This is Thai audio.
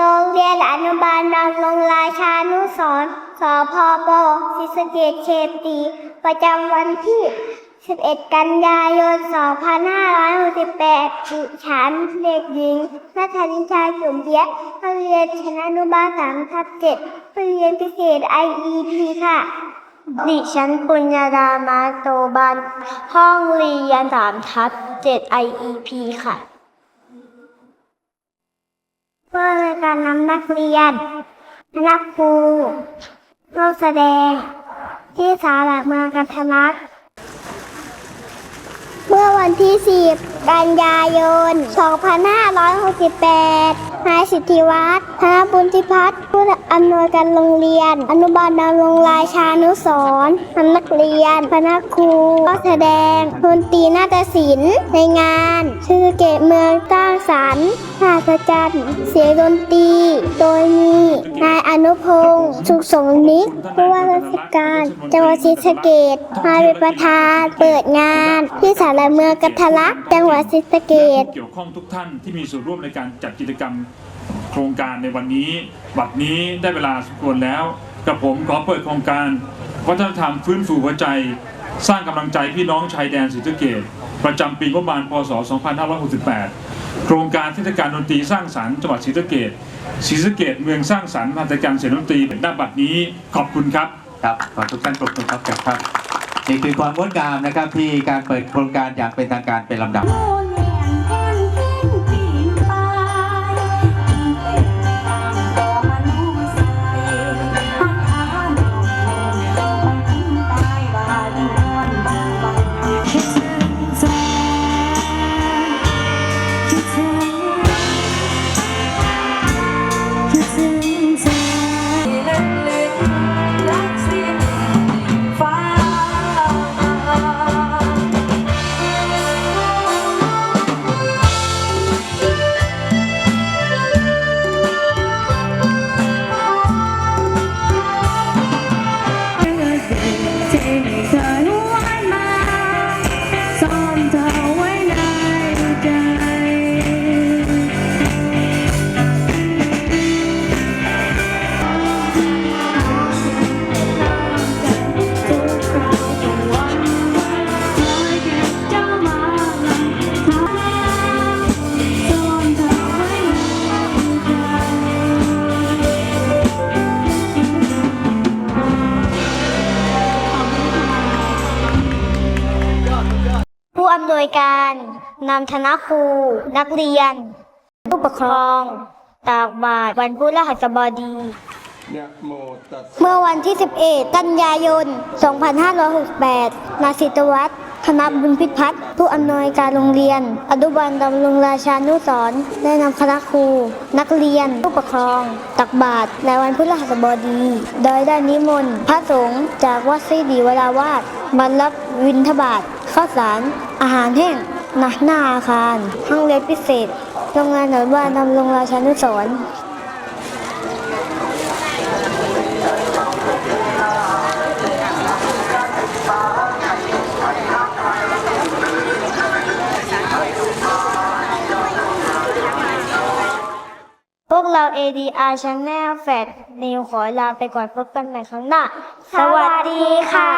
โรงเรียนอนุบาลดำรงราชานุสรสพปศิสเกตเชมตี ประจำวันที่ 11 กันยายน 2568ดิฉันเด็กหญิงนัทนิชาจุ่มเบียะโรงเรียนชั้นอนุบาล3ทับ7เรียนพิเศษ IEP ค่ะ ดิฉันปุญญาดามาโตบัน ห้องเรียนสามทับเจ็ด IEP ค่ะ เพื่อในกา รนำนักเรียน นักครูร่วมแสดง ที่สาระเมืองกันทนักเมื่อวันที่ 10 กันยายน 2568 นายสิทธิวัฒน์ธนบุญทิพัฒน์ผู้อำนวยการโรงเรียน อนุบาลดำรงราชานุสรนำนักเรียนคณะครูก็แสดงดนตรีนาฏศิลป์ในงาน ชื่อเกต เสียงดนตรี โดยมีนายอนุพงศ์สุขสงนิกผู้ว่าราชการจังหวัดศรีสะเกษมาเป็นประธานเปิดงาน ที่ศาลาเมืองกัทลักษ์จังหวัดศรีสะเกษและผู้เกี่ยวข้องทุกท่านที่มีส่วนร่วมในการจัดกิจกรรมโครงการในวันนี้ บัดนี้ได้เวลาสมควรแล้ว กับผมขอเปิดโครงการ วัฒนธรรมฟื้นฟูหัวใจ สร้างกำลังใจพี่น้องชายแดนศรีสะเกษประจำปีงบประมาณพศ 2568 โครงการเทศกาลดนตรีสร้างสรรค์จังหวัดศรีสะเกษศรีสะเกษเมืองสร้างสรรค์มหัตถการเสียงดนตรีณบัดนี้ขอบคุณครับ ครับขอทุกท่านปรบมือครับครับนี่คือความงดงามนะครับที่การเปิดโครงการอย่างเป็นทางการเป็นลำดับ ยการนำคณะครู นักเรียน ผู้ปกครอง ตากบาตรวันพุธรหัสบดี เมื่อวันที่ 11 กันยายน 2568 นาสิทธิวัฒน์คณะบุญพิพัฒน์ผู้อำนวยการโรงเรียน อนุบาลดำรงราชานุสรได้นำคณะครู นักเรียน ผู้ปกครอง ตักบาตรในวันพฤหัสบดี โดยได้นิมนต์พระสงฆ์จากวัดศรีดีวราวาสมารับวินทบาทข้าวสาร อาหารแห้งณหน้าอาคาร ห้องเรียนพิเศษ โรงงานอนุบาลดำรงราชานุสร์พวกเรา ADR Channel แฟดนิวขอลาไปก่อนพบกันใหม่ครั้งหน้า สวัสดีค่ะ